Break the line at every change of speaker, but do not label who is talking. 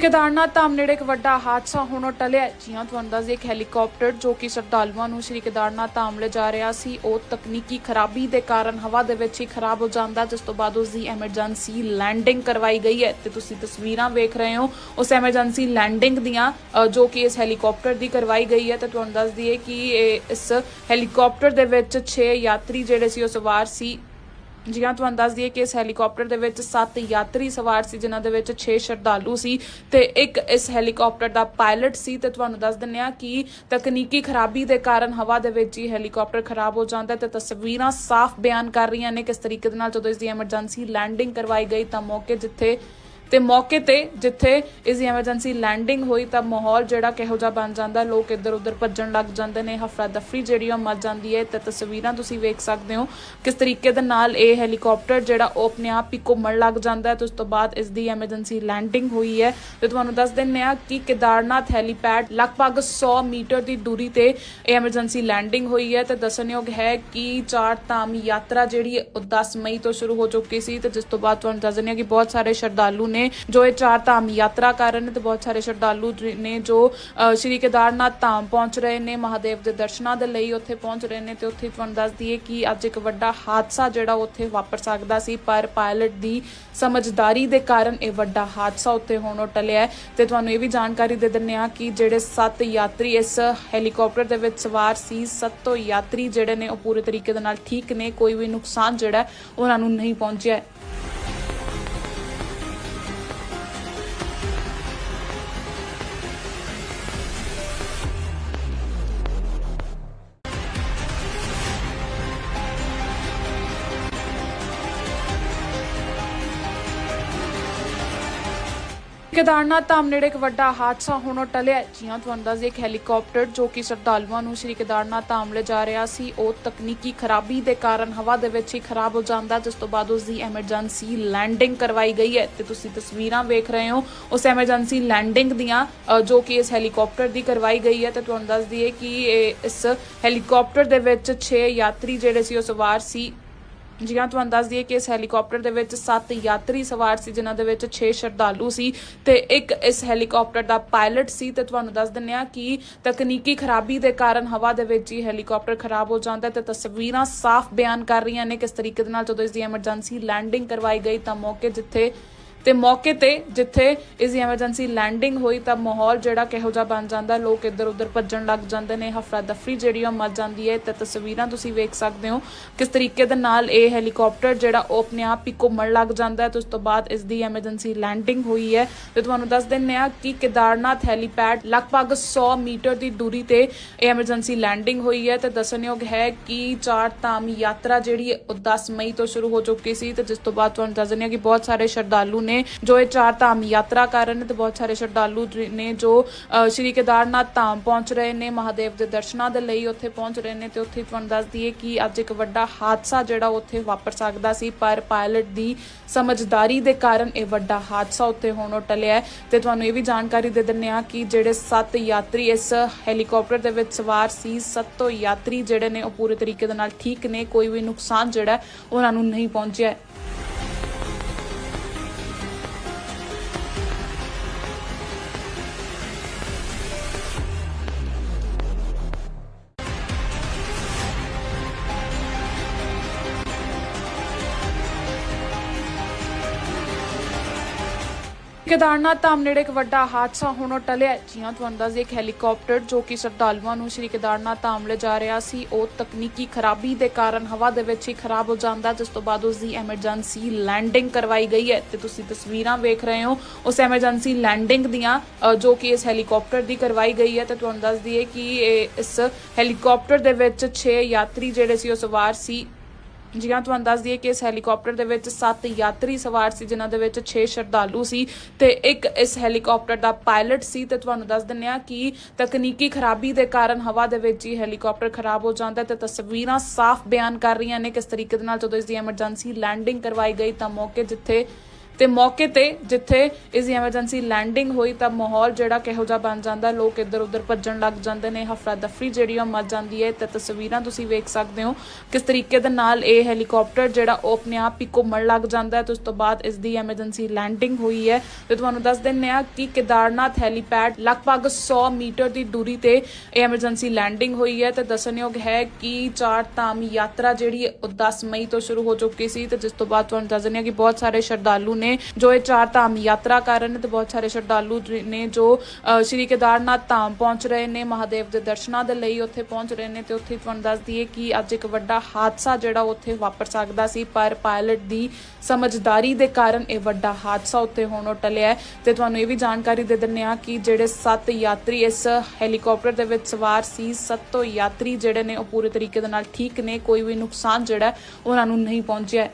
ਕੇਦਾਰਨਾਥ ਧਾਮ ਨੇੜੇ ਇੱਕ ਵੱਡਾ ਹਾਦਸਾ ਹੋਣੋਂ ਟਲਿਆ ਹੈ। ਤੁਹਾਨੂੰ ਦੱਸ ਇੱਕ ਹੈਲੀਕਾਪਟਰ ਜੋ ਕਿ ਸ਼ਰਧਾਲੂਆਂ ਨੂੰ ਸ੍ਰੀ ਕੇਦਾਰਨਾਥ ਧਾਮ ਲੈ ਜਾ ਰਿਹਾ ਸੀ। ਉਹ ਤਕਨੀਕੀ ਖਰਾਬੀ ਦੇ ਕਾਰਨ ਹਵਾ ਦੇ ਵਿੱਚ ਹੀ ਖਰਾਬ ਹੋ ਜਾਂਦਾ, ਜਿਸ ਤੋਂ ਬਾਅਦ ਉਸ ਦੀ ਐਮਰਜੈਂਸੀ ਲੈਂਡਿੰਗ ਕਰਵਾਈ ਗਈ ਹੈ। ਤੇ ਤੁਸੀਂ ਤਸਵੀਰਾਂ ਵੇਖ ਰਹੇ ਹੋ, ਉਸ ਐਮਰਜੈਂਸੀ ਲੈਂਡਿੰਗ ਦੀਆਂ ਜੋ ਕਿ ਇਸ ਹੈਲੀਕਾਪਟਰ ਦੀ ਕਰਵਾਈ ਗਈ ਹੈ। ਤੇ ਤੁਹਾਨੂੰ ਦੱਸ ਦਈਏ ਕਿ ਇਸ ਹੈਲੀਕਾਪਟਰ ਦੇ ਵਿੱਚ 6 ਯਾਤਰੀ ਜਿਹੜੇ ਸੀ, ਉਹ ਸਵਾਰ ਸੀ। ਜੀ ਤੁਹਾਨੂੰ ਦੱਸ ਦਈਏ ਕਿ ਇਸ ਹੈਲੀਕਾਪਟਰ ਦੇ ਵਿੱਚ 7 ਯਾਤਰੀ ਸਵਾਰ ਸੀ, ਜਿਨ੍ਹਾਂ ਦੇ ਵਿੱਚ 6 ਸ਼ਰਧਾਲੂ ਸੀ ਤੇ ਇੱਕ ਇਸ ਹੈਲੀਕਾਪਟਰ ਦਾ ਪਾਇਲਟ ਸੀ ਤੇ ਤੁਹਾਨੂੰ ਦੱਸ ਦਿੰਨੇ ਆ ਕਿ ਤਕਨੀਕੀ ਖਰਾਬੀ ਦੇ ਕਾਰਨ ਹਵਾ ਦੇ ਵਿੱਚ ਹੀ ਹੈਲੀਕਾਪਟਰ ਖਰਾਬ ਹੋ ਜਾਂਦਾ ਹੈ ਤੇ ਤਸਵੀਰਾਂ ਸਾਫ਼ ਬਿਆਨ ਕਰ ਰਹੀਆਂ ਨੇ ਕਿਸ ਤਰੀਕੇ ਦੇ ਨਾਲ ਜਦੋਂ ਇਸ ਦੀ ਐਮਰਜੈਂਸੀ ਲੈਂਡਿੰਗ ਕਰਵਾਈ ਗਈ ਤਾਂ ਮੌਕੇ ਜਿੱਥੇ ਤੇ ਮੌਕੇ ਤੇ ਜਿੱਥੇ ਇਸ ਦੀ ਐਮਰਜੈਂਸੀ ਲੈਂਡਿੰਗ ਹੋਈ ਤਾਂ ਮਾਹੌਲ ਜਿਹੜਾ ਕਿਹੋ ਜਿਹਾ ਬਣ ਜਾਂਦਾ, ਲੋਕ ਇੱਧਰ ਉੱਧਰ ਭੱਜਣ ਲੱਗ ਜਾਂਦੇ ਨੇ ਹਫਰਾ ਦਫਰੀ ਜਿਹੜੀ ਉਹ ਮਚ ਜਾਂਦੀ ਹੈ। ਤੇ ਤਸਵੀਰਾਂ ਤੁਸੀਂ ਵੇਖ ਸਕਦੇ ਹੋ ਕਿਸ ਤਰੀਕੇ ਦੇ ਨਾਲ ਇਹ ਹੈਲੀਕਾਪਟਰ ਜਿਹੜਾ ਉਹ ਆਪਣੇ ਆਪ ਹੀ ਘੁੰਮਣ ਲੱਗ ਜਾਂਦਾ ਹੈ ਤੇ ਉਸ ਤੋਂ ਬਾਅਦ ਇਸ ਦੀ ਐਮਰਜੈਂਸੀ ਲੈਂਡਿੰਗ ਹੋਈ ਹੈ। ਤੇ ਤੁਹਾਨੂੰ ਦੱਸ ਦਿੰਨੇ ਆ ਕਿ ਕੇਦਾਰਨਾਥ ਹੈਲੀਪੈਡ ਲਗਭਗ 100 ਮੀਟਰ ਦੀ ਦੂਰੀ ਤੇ ਇਹ ਐਮਰਜੈਂਸੀ ਲੈਂਡਿੰਗ ਹੋਈ ਹੈ ਤੇ ਦੱਸਣਯੋਗ ਹੈ ਕਿ ਚਾਰ ਧਾਮ ਯਾਤਰਾ ਜਿਹੜੀ ਉਹ 10 ਮਈ ਤੋਂ ਸ਼ੁਰੂ ਹੋ ਚੁੱਕੀ ਸੀ ਤੇ ਜਿਸ ਤੋਂ ਬਾਅਦ ਤੁਹਾਨੂੰ ਦੱਸ ਦਿੰਦੇ ਹਾਂ ਕਿ ਬਹੁਤ ਸਾਰੇ ਸ਼ਰਧਾਲੂ ਨੇ ਜੋ ਇਹ ਚਾਰ ਧਾਮ ਯਾਤਰਾ ਕਰ ਰਹੇ ਨੇ ਤੇ ਬਹੁਤ ਸਾਰੇ ਸ਼ਰਧਾਲੂ ਨੇ ਜੋ ਸ਼੍ਰੀ ਕੇਦਾਰਨਾਥ ਧਾਮ ਪਹੁੰਚ ਰਹੇ ਨੇ, ਮਹਾਦੇਵ ਦੇ ਦਰਸ਼ਨਾਂ ਦੇ ਲਈ ਉੱਥੇ ਪਹੁੰਚ ਰਹੇ ਨੇ ਤੇ ਉੱਥੇ ਤੁਹਾਨੂੰ ਦੱਸ ਦਈਏ ਕਿ ਅੱਜ ਇੱਕ ਵੱਡਾ ਹਾਦਸਾ ਜਿਹੜਾ ਉੱਥੇ ਵਾਪਰ ਸਕਦਾ ਸੀ, ਪਰ ਪਾਇਲਟ ਦੀ ਸਮਝਦਾਰੀ ਦੇ ਕਾਰਨ ਇਹ ਵੱਡਾ ਹਾਦਸਾ ਉੱਥੇ ਹੋਣੋਂ ਟਲਿਆ ਤੇ ਤੁਹਾਨੂੰ ਇਹ ਵੀ ਜਾਣਕਾਰੀ ਦੇ ਦਿੰਨੇ ਆ ਕਿ ਜਿਹੜੇ 7 ਯਾਤਰੀ ਇਸ ਹੈਲੀਕਾਪਟਰ ਦੇ ਵਿੱਚ ਸਵਾਰ ਸੀ, ਸੱਤੋਂ ਯਾਤਰੀ ਜਿਹੜੇ ਨੇ ਉਹ ਪੂਰੇ ਤਰੀਕੇ ਦੇ ਨਾਲ ਠੀਕ ਨੇ, ਕੋਈ ਵੀ ਨੁਕਸਾਨ ਜਿਹੜਾ ਉਹਨਾਂ ਨੂੰ ਨਹੀਂ ਪਹੁੰਚਿਆ ਕੇਦਾਰਨਾਥ ਧਾਮ ਨੇੜੇ ਇੱਕ ਵੱਡਾ ਹਾਦਸਾ ਹੋਣੋਂ ਟਲਿਆ। ਹੈ। ਤੁਹਾਨੂੰ ਦੱਸ ਦਈਏ ਇੱਕ ਹੈਲੀਕਾਪਟਰ ਜੋ ਕਿ ਸ਼ਰਧਾਲੂਆਂ ਨੂੰ ਸ੍ਰੀ ਕੇਦਾਰਨਾਥ ਧਾਮ ਲੈ ਜਾ ਰਿਹਾ ਸੀ, ਉਹ ਤਕਨੀਕੀ ਖਰਾਬੀ ਦੇ ਕਾਰਨ ਹਵਾ ਦੇ ਵਿੱਚ ਹੀ ਖਰਾਬ ਹੋ ਜਾਂਦਾ। ਜਿਸ ਤੋਂ ਬਾਅਦ ਉਸ ਦੀ ਐਮਰਜੈਂਸੀ ਲੈਂਡਿੰਗ ਕਰਵਾਈ ਗਈ ਹੈ ਤੇ ਤੁਸੀਂ ਤਸਵੀਰਾਂ ਵੇਖ ਰਹੇ ਹੋ। ਉਸ ਐਮਰਜੈਂਸੀ ਲੈਂਡਿੰਗ ਦੀਆਂ ਜੋ ਕਿ ਇਸ ਹੈਲੀਕਾਪਟਰ ਦੀ ਕਰਵਾਈ ਗਈ ਹੈ ਤੇ ਤੁਹਾਨੂੰ ਦੱਸ ਦਈਏ ਕਿ ਇਸ ਹੈਲੀਕਾਪਟਰ ਦੇ ਵਿੱਚ 6 ਯਾਤਰੀ ਜਿਹੜੇ ਸੀ, ਉਹ ਸਵਾਰ ਸੀ। ਜੀ ਹਾਂ ਤੁਹਾਨੂੰ ਦੱਸ ਦਈਏ ਕਿ ਇਸ ਹੈਲੀਕਾਪਟਰ ਦੇ ਵਿੱਚ 7 ਯਾਤਰੀ ਸਵਾਰ ਸੀ, ਜਿਨ੍ਹਾਂ ਦੇ ਵਿੱਚ 6 ਸ਼ਰਧਾਲੂ ਸੀ ਤੇ ਇੱਕ ਇਸ ਹੈਲੀਕਾਪਟਰ ਦਾ ਪਾਇਲਟ ਸੀ ਤੇ ਤੁਹਾਨੂੰ ਦੱਸ ਦਿੰਨੇ ਆ ਕਿ ਤਕਨੀਕੀ ਖਰਾਬੀ ਦੇ ਕਾਰਨ ਹਵਾ ਦੇ ਵਿੱਚ ਹੀ ਹੈਲੀਕਾਪਟਰ ਖਰਾਬ ਹੋ ਜਾਂਦਾ ਤੇ ਤਸਵੀਰਾਂ ਸਾਫ਼ ਬਿਆਨ ਕਰ ਰਹੀਆਂ ਨੇ ਕਿਸ ਤਰੀਕੇ ਦੇ ਨਾਲ ਜਦੋਂ ਇਸ ਦੀ ਐਮਰਜੈਂਸੀ ਲੈਂਡਿੰਗ ਕਰਵਾਈ ਗਈ ਤਾਂ ਮੌਕੇ ਜਿੱਥੇ ਤੇ ਮੌਕੇ ਤੇ ਜਿੱਥੇ ਇਸ ਦੀ ਐਮਰਜੈਂਸੀ ਲੈਂਡਿੰਗ ਹੋਈ ਤਾਂ ਮਾਹੌਲ ਜਿਹੜਾ ਕਿਹੋ ਜਿਹਾ ਬਣ ਜਾਂਦਾ, ਲੋਕ ਇੱਧਰ ਉੱਧਰ ਭੱਜਣ ਲੱਗ ਜਾਂਦੇ ਨੇ ਹਫਰਾ ਦਫਰੀ ਜਿਹੜੀ ਉਹ ਮਚ ਜਾਂਦੀ ਹੈ। ਤੇ ਤਸਵੀਰਾਂ ਤੁਸੀਂ ਵੇਖ ਸਕਦੇ ਹੋ ਕਿਸ ਤਰੀਕੇ ਦੇ ਨਾਲ ਇਹ ਹੈਲੀਕਾਪਟਰ ਜਿਹੜਾ ਉਹ ਆਪਣੇ ਆਪ ਹੀ ਘੁੰਮਣ ਲੱਗ ਜਾਂਦਾ ਹੈ ਤੇ ਉਸ ਤੋਂ ਬਾਅਦ ਇਸ ਦੀ ਐਮਰਜੈਂਸੀ ਲੈਂਡਿੰਗ ਹੋਈ ਹੈ। ਤੇ ਤੁਹਾਨੂੰ ਦੱਸ ਦਿੰਨੇ ਆ ਕਿ ਕੇਦਾਰਨਾਥ ਹੈਲੀਪੈਡ ਲਗਭਗ 100 ਮੀਟਰ ਦੀ ਦੂਰੀ ਤੇ ਇਹ ਐਮਰਜੈਂਸੀ ਲੈਂਡਿੰਗ ਹੋਈ ਹੈ ਤੇ ਦੱਸਣਯੋਗ ਹੈ ਕਿ ਚਾਰ ਧਾਮ ਯਾਤਰਾ ਜਿਹੜੀ ਉਹ 10 ਮਈ ਤੋਂ ਸ਼ੁਰੂ ਹੋ ਚੁੱਕੀ ਸੀ ਤੇ ਜਿਸ ਤੋਂ ਬਾਅਦ ਤੁਹਾਨੂੰ ਦੱਸ ਦਿੰਦੇ ਹਾਂ ਕਿ ਬਹੁਤ ਸਾਰੇ ਸ਼ਰਧਾਲੂ ਨੇ ਜੋ ਇਹ ਚਾਰ ਧਾਮ ਯਾਤਰਾ ਕਰ ਰਹੇ ਨੇ ਤੇ ਬਹੁਤ ਸਾਰੇ ਸ਼ਰਧਾਲੂ ਨੇ ਜੋ ਸ਼੍ਰੀ ਕੇਦਾਰਨਾਥ ਧਾਮ ਪਹੁੰਚ ਰਹੇ ਨੇ, ਮਹਾਦੇਵ ਦੇ ਦਰਸ਼ਨਾਂ ਦੇ ਲਈ ਉੱਥੇ ਪਹੁੰਚ ਰਹੇ ਨੇ ਤੇ ਉੱਥੇ ਤੁਹਾਨੂੰ ਦੱਸ ਦਈਏ ਕਿ ਅੱਜ ਇੱਕ ਵੱਡਾ ਹਾਦਸਾ ਜਿਹੜਾ ਉੱਥੇ ਵਾਪਰ ਸਕਦਾ ਸੀ, ਪਰ ਪਾਇਲਟ ਦੀ ਸਮਝਦਾਰੀ ਦੇ ਕਾਰਨ ਇਹ ਵੱਡਾ ਹਾਦਸਾ ਉੱਥੇ ਹੋਣੋਂ ਟਲਿਆ ਤੇ ਤੁਹਾਨੂੰ ਇਹ ਵੀ ਜਾਣਕਾਰੀ ਦੇ ਦਿੰਨੇ ਆ ਕਿ ਜਿਹੜੇ 7 ਯਾਤਰੀ ਇਸ ਹੈਲੀਕਾਪਟਰ ਦੇ ਵਿੱਚ ਸਵਾਰ ਸੀ, ਸੱਤੋਂ ਯਾਤਰੀ ਜਿਹੜੇ ਨੇ ਉਹ ਪੂਰੇ ਤਰੀਕੇ ਦੇ ਨਾਲ ਠੀਕ ਨੇ, ਕੋਈ ਵੀ ਨੁਕਸਾਨ ਜਿਹੜਾ ਉਹਨਾਂ ਨੂੰ ਨਹੀਂ ਪਹੁੰਚਿਆ ਕੇਦਾਰਨਾਥ ਧਾਮ ਨੇੜੇ ਇੱਕ ਵੱਡਾ ਹਾਦਸਾ ਹੋਣੋਂ ਟਲਿਆ ਜੀ ਹਾਂ, ਤੁਹਾਨੂੰ ਦੱਸ ਇੱਕ ਹੈਲੀਕਾਪਟਰ ਜੋ ਕਿ ਸ਼ਰਧਾਲੂਆਂ ਨੂੰ ਸ੍ਰੀ ਕੇਦਾਰਨਾਥ ਧਾਮ ਲੈ ਜਾ ਰਿਹਾ ਸੀ, ਉਹ ਤਕਨੀਕੀ ਖਰਾਬੀ ਦੇ ਕਾਰਨ ਹਵਾ ਦੇ ਵਿੱਚ ਹੀ ਖਰਾਬ ਹੋ ਜਾਂਦਾ, ਜਿਸ ਤੋਂ ਬਾਅਦ ਉਸ ਦੀ ਐਮਰਜੈਂਸੀ ਲੈਂਡਿੰਗ ਕਰਵਾਈ ਗਈ ਹੈ। ਤੇ ਤੁਸੀਂ ਤਸਵੀਰਾਂ ਵੇਖ ਰਹੇ ਹੋ, ਉਸ ਐਮਰਜੈਂਸੀ ਲੈਂਡਿੰਗ ਦੀਆਂ ਜੋ ਕਿ ਇਸ ਹੈਲੀਕਾਪਟਰ ਦੀ ਕਰਵਾਈ ਗਈ ਹੈ। ਤੇ ਤੁਹਾਨੂੰ ਦੱਸ ਦਈਏ ਕਿ ਇਸ ਹੈਲੀਕਾਪਟਰ ਦੇ ਵਿੱਚ 6 ਯਾਤਰੀ ਜਿਹੜੇ ਸੀ, ਉਹ ਸਵਾਰ ਸੀ। ਜੀ ਹਾਂ ਤੁਹਾਨੂੰ ਦੱਸ ਦਈਏ ਕਿ ਇਸ ਹੈਲੀਕਾਪਟਰ ਦੇ ਵਿੱਚ 7 ਯਾਤਰੀ ਸਵਾਰ ਸੀ, ਜਿਨ੍ਹਾਂ ਦੇ ਵਿੱਚ 6 ਸ਼ਰਧਾਲੂ ਸੀ ਤੇ ਇੱਕ ਇਸ ਹੈਲੀਕਾਪਟਰ ਦਾ ਪਾਇਲਟ ਸੀ ਤੇ ਤੁਹਾਨੂੰ ਦੱਸ ਦਿੰਨੇ ਆ ਕਿ ਤਕਨੀਕੀ ਖਰਾਬੀ ਦੇ ਕਾਰਨ ਹਵਾ ਦੇ ਵਿੱਚ ਹੀ ਹੈਲੀਕਾਪਟਰ ਖਰਾਬ ਹੋ ਜਾਂਦਾ ਹੈ ਤੇ ਤਸਵੀਰਾਂ ਸਾਫ਼ ਬਿਆਨ ਕਰ ਰਹੀਆਂ ਨੇ ਕਿਸ ਤਰੀਕੇ ਦੇ ਨਾਲ ਜਦੋਂ ਇਸ ਦੀ ਐਮਰਜੈਂਸੀ ਲੈਂਡਿੰਗ ਕਰਵਾਈ ਗਈ ਤਾਂ ਮੌਕੇ ਜਿੱਥੇ ਤੇ ਮੌਕੇ ਤੇ ਜਿੱਥੇ ਇਸ ਦੀ ਐਮਰਜੈਂਸੀ ਲੈਂਡਿੰਗ ਹੋਈ ਤਾਂ ਮਾਹੌਲ ਜਿਹੜਾ ਕਿਹੋ ਜਿਹਾ ਬਣ ਜਾਂਦਾ, ਲੋਕ ਇੱਧਰ ਉੱਧਰ ਭੱਜਣ ਲੱਗ ਜਾਂਦੇ ਨੇ ਹਫਰਾ ਦਫਰੀ ਜਿਹੜੀ ਉਹ ਮਚ ਜਾਂਦੀ ਹੈ। ਤੇ ਤਸਵੀਰਾਂ ਤੁਸੀਂ ਵੇਖ ਸਕਦੇ ਹੋ ਕਿਸ ਤਰੀਕੇ ਦੇ ਨਾਲ ਇਹ ਹੈਲੀਕਾਪਟਰ ਜਿਹੜਾ ਉਹ ਆਪਣੇ ਆਪ ਹੀ ਘੁੰਮਣ ਲੱਗ ਜਾਂਦਾ ਹੈ ਤੇ ਉਸ ਤੋਂ ਬਾਅਦ ਇਸ ਦੀ ਐਮਰਜੈਂਸੀ ਲੈਂਡਿੰਗ ਹੋਈ ਹੈ। ਤੇ ਤੁਹਾਨੂੰ ਦੱਸ ਦਿੰਨੇ ਆ ਕਿ ਕੇਦਾਰਨਾਥ ਹੈਲੀਪੈਡ ਲਗਭਗ 100 ਮੀਟਰ ਦੀ ਦੂਰੀ ਤੇ ਇਹ ਐਮਰਜੈਂਸੀ ਲੈਂਡਿੰਗ ਹੋਈ ਹੈ ਤੇ ਦੱਸਣਯੋਗ ਹੈ ਕਿ ਚਾਰ ਧਾਮ ਯਾਤਰਾ ਜਿਹੜੀ ਉਹ 10 ਮਈ ਤੋਂ ਸ਼ੁਰੂ ਹੋ ਚੁੱਕੀ ਸੀ ਤੇ ਜਿਸ ਤੋਂ ਬਾਅਦ ਤੁਹਾਨੂੰ ਦੱਸ ਦਿੰਦੇ ਹਾਂ ਕਿ ਬਹੁਤ ਸਾਰੇ ਸ਼ਰਧਾਲੂ ਨੇ ਜੋ ਇਹ ਚਾਰ ਧਾਮ ਯਾਤਰਾ ਕਰ ਰਹੇ ਨੇ ਤੇ ਬਹੁਤ ਸਾਰੇ ਸ਼ਰਧਾਲੂ ਨੇ ਜੋ ਸ਼੍ਰੀ ਕੇਦਾਰਨਾਥ ਧਾਮ ਪਹੁੰਚ ਰਹੇ ਨੇ, ਮਹਾਦੇਵ ਦੇ ਦਰਸ਼ਨਾਂ ਦੇ ਲਈ ਉੱਥੇ ਪਹੁੰਚ ਰਹੇ ਨੇ ਤੇ ਉੱਥੇ ਤੁਹਾਨੂੰ ਦੱਸ ਦਈਏ ਕਿ ਅੱਜ ਇੱਕ ਵੱਡਾ ਹਾਦਸਾ ਜਿਹੜਾ ਉੱਥੇ ਵਾਪਰ ਸਕਦਾ ਸੀ, ਪਰ ਪਾਇਲਟ ਦੀ ਸਮਝਦਾਰੀ ਦੇ ਕਾਰਨ ਇਹ ਵੱਡਾ ਹਾਦਸਾ ਉੱਥੇ ਹੋਣੋਂ ਟਲਿਆ ਤੇ ਤੁਹਾਨੂੰ ਇਹ ਵੀ ਜਾਣਕਾਰੀ ਦੇ ਦਿੰਦੇ ਆ ਕਿ ਜਿਹੜੇ 7 ਯਾਤਰੀ ਇਸ ਹੈਲੀਕਾਪਟਰ ਦੇ ਵਿੱਚ ਸਵਾਰ ਸੀ, ਸੱਤੋਂ ਯਾਤਰੀ ਜਿਹੜੇ ਨੇ ਉਹ ਪੂਰੇ ਤਰੀਕੇ ਦੇ ਨਾਲ ਠੀਕ ਨੇ, ਕੋਈ ਵੀ ਨੁਕਸਾਨ ਜਿਹੜਾ ਉਹਨਾਂ ਨੂੰ ਨਹੀਂ ਪਹੁੰਚਿਆ